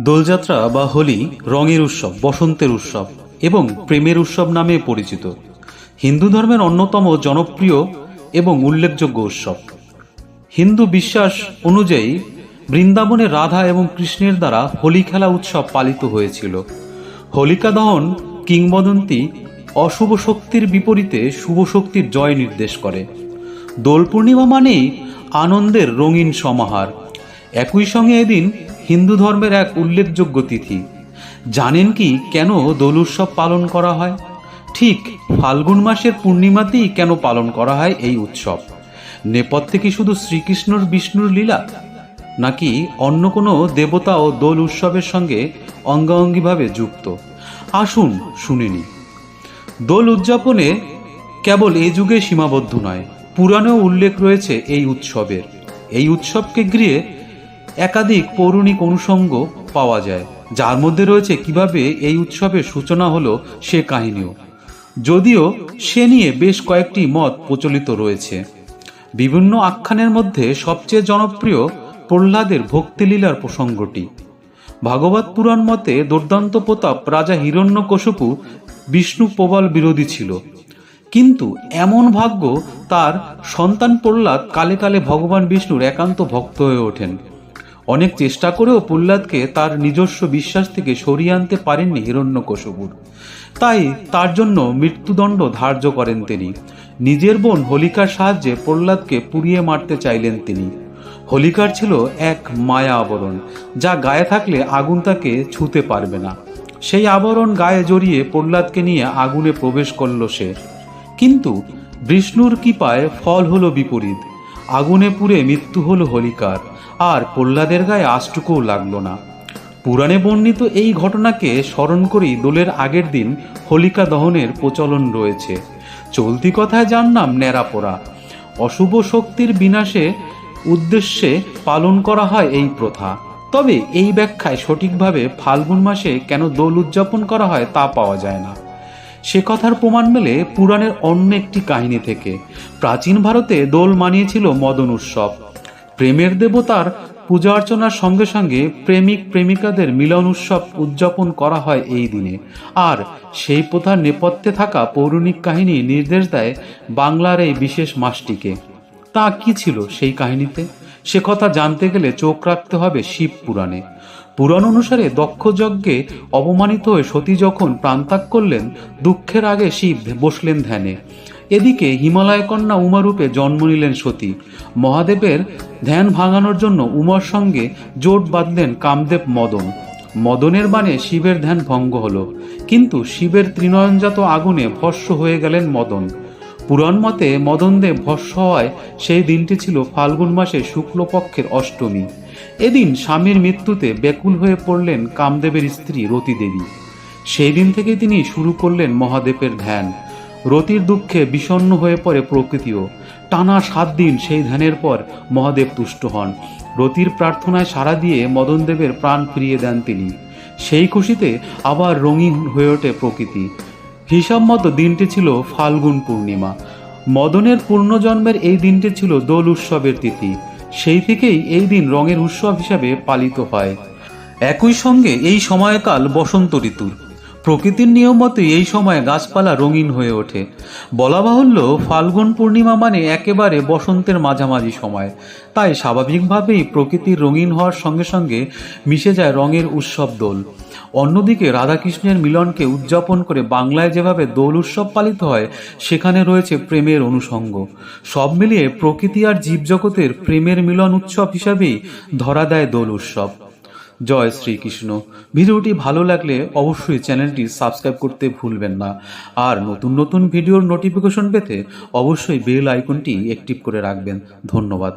দোলযাত্রা বা হোলি রঙের উৎসব, বসন্তের উৎসব এবং প্রেমের উৎসব নামে পরিচিত। হিন্দু ধর্মের অন্যতম জনপ্রিয় এবং উল্লেখযোগ্য উৎসব। হিন্দু বিশ্বাস অনুযায়ী বৃন্দাবনে রাধা এবং কৃষ্ণের দ্বারা হোলি খেলা উৎসব পালিত হয়েছিল। হোলিকা দহন কিংবদন্তি অশুভ শক্তির বিপরীতে শুভ শক্তির জয় নির্দেশ করে। দোল পূর্ণিমা মানেই আনন্দের রঙিন সমাহার। একই সঙ্গে এদিন হিন্দু ধর্মের এক উল্লেখযোগ্য তিথি। জানেন কি কেন দোল উৎসব পালন করা হয়? ঠিক ফাল্গুন মাসের পূর্ণিমাতেই কেন পালন করা হয় এই উৎসব? নেপথ্যে কি শুধু শ্রীকৃষ্ণর বিষ্ণুর লীলা? নাকি অন্য কোনো দেবতা ও দোল উৎসবের সঙ্গে অঙ্গাঙ্গিভাবে যুক্ত? আসুন শুনিনি দোল উদযাপনে কেবল এ যুগে সীমাবদ্ধ নয়, পুরাণেও উল্লেখ রয়েছে এই উৎসবের। এই উৎসবকে ঘিরে একাধিক পৌরাণিক অনুষঙ্গ পাওয়া যায়, যার মধ্যে রয়েছে কীভাবে এই উৎসবের সূচনা হলো সে কাহিনীও। যদিও সে নিয়ে বেশ কয়েকটি মত প্রচলিত রয়েছে। বিভিন্ন আখ্যানের মধ্যে সবচেয়ে জনপ্রিয় প্রহ্লাদের ভক্তিলীলার প্রসঙ্গটি। ভাগবত পুরাণ মতে দুর্দান্ত প্রতাপ রাজা হিরণ্যকশপু বিষ্ণু প্রবল বিরোধী ছিল। কিন্তু এমন ভাগ্য তার সন্তান প্রহ্লাদ কালে কালে ভগবান বিষ্ণুর একান্ত ভক্ত হয়ে ওঠেন। অনেক চেষ্টা করেও প্রহ্লাদকে তার নিজস্ব বিশ্বাস থেকে সরিয়ে আনতে পারেননি হিরণ্যকশপুর। তাই তার জন্য মৃত্যুদণ্ড ধার্য করেন তিনি। নিজের বোন হোলিকার সাহায্যে প্রহ্লাদকে পুড়িয়ে মারতে চাইলেন তিনি। হোলিকার ছিল এক মায়া আবরণ, যা গায়ে থাকলে আগুন তাকে ছুঁতে পারবে না। সেই আবরণ গায়ে জড়িয়ে প্রহ্লাদকে নিয়ে আগুনে প্রবেশ করল সে। কিন্তু বিষ্ণুর কৃপায় ফল হলো বিপরীত। আগুনে পুড়ে মৃত্যু হল হোলিকার, আর প্রহ্লাদের গায়ে আষ্টুকুও লাগল না। পুরাণে বর্ণিত এই ঘটনাকে স্মরণ করেই দোলের আগের দিন হোলিকা দহনের প্রচলন রয়েছে। চলতি কথায় যার নাম ন্যাড়াপোড়া অশুভ শক্তির বিনাশে উদ্দেশ্যে পালন করা হয় এই প্রথা। তবে এই ব্যাখ্যায় সঠিকভাবে ফাল্গুন মাসে কেন দোল উদযাপন করা হয় তা পাওয়া যায় না। সে কথার প্রমাণ মেলে পুরাণের অন্য একটি কাহিনী থেকে। প্রাচীন ভারতে দোল মানিয়েছিল মদন উৎসব। প্রেমের দেবতার পূজা অর্চনার সঙ্গে সঙ্গে প্রেমিক প্রেমিকাদের মিলন উৎসব উদযাপন করা হয় এই দিনে। আর সেই প্রথার নেপথ্যে থাকা পৌরাণিক কাহিনী নির্দেশ দেয় বাংলার এই বিশেষ মাসটিকে। তা কি ছিল সেই কাহিনীতে? সে কথা জানতে গেলে চোখ রাখতে হবে শিব পুরাণে। পুরাণ অনুসারে দক্ষ যজ্ঞে অপমানিত হয়ে সতী যখন প্রাণত্যাগ করলেন, দুঃখের আগে শিব বসলেন ধ্যানে। এদিকে হিমালয় কন্যা উমারূপে জন্ম নিলেন সতী। মহাদেবের ধ্যান ভাঙানোর জন্য উমার সঙ্গে জোট বাঁধলেন কামদেব মদন। মদনের বাণে শিবের ধ্যান ভঙ্গ হল। কিন্তু শিবের ত্রিনয়নজাত আগুনে ভস্য হয়ে গেলেন মদন। পুরাণ মতে মদনদেব ভস্য হওয়ায় সেই দিনটি ছিল ফাল্গুন মাসে শুক্লপক্ষের অষ্টমী। এদিন স্বামীর মৃত্যুতে ব্যাকুল হয়ে পড়লেন কামদেবের স্ত্রী রতি দেবী সেই দিন থেকে তিনি শুরু করলেন মহাদেবের ধ্যান। রতির দুঃখে বিষণ্ণ হয়ে পড়ে প্রকৃতিও। টানা সাত দিন সেই ধ্যানের পর মহাদেব তুষ্ট হন। রতির প্রার্থনায় সাড়া দিয়ে মদনদেবের প্রাণ ফিরিয়ে দেন তিনি। সেই খুশিতে আবার রঙিন হয়ে ওঠে প্রকৃতি। হিসাব মতো দিনটি ছিল ফাল্গুন পূর্ণিমা। মদনের পূর্ণজন্মের এই দিনটি ছিল দোল উৎসবের তিথি। সেই থেকেই এই দিন রঙের উৎসব হিসাবে পালিত হয়। একই সঙ্গে এই সময়কাল বসন্ত ঋতুর। প্রকৃতির নিয়ম মতোই এই সময় গাছপালা রঙিন হয়ে ওঠে। বলা বাহুল্য, ফাল্গুন পূর্ণিমা মানে একেবারে বসন্তের মাঝামাঝি সময়। তাই স্বাভাবিকভাবেই প্রকৃতির রঙিন হওয়ার সঙ্গে সঙ্গে মিশে যায় রঙের উৎসব দোল। অন্যদিকে রাধাকৃষ্ণের মিলনকে উদযাপন করে বাংলায় যেভাবে দোল উৎসব পালিত হয়, সেখানে রয়েছে প্রেমের অনুষঙ্গ। সব মিলিয়ে প্রকৃতি আর জীবজগতের প্রেমের মিলন উৎসব হিসাবেই ধরা দেয় দোল উৎসব। জয় শ্রীকৃষ্ণ। ভিডিওটি ভালো লাগলে অবশ্যই চ্যানেলটি সাবস্ক্রাইব করতে ভুলবেন না। আর নতুন নতুন ভিডিওর নোটিফিকেশন পেতে অবশ্যই বেল আইকনটি অ্যাক্টিভ করে রাখবেন। ধন্যবাদ।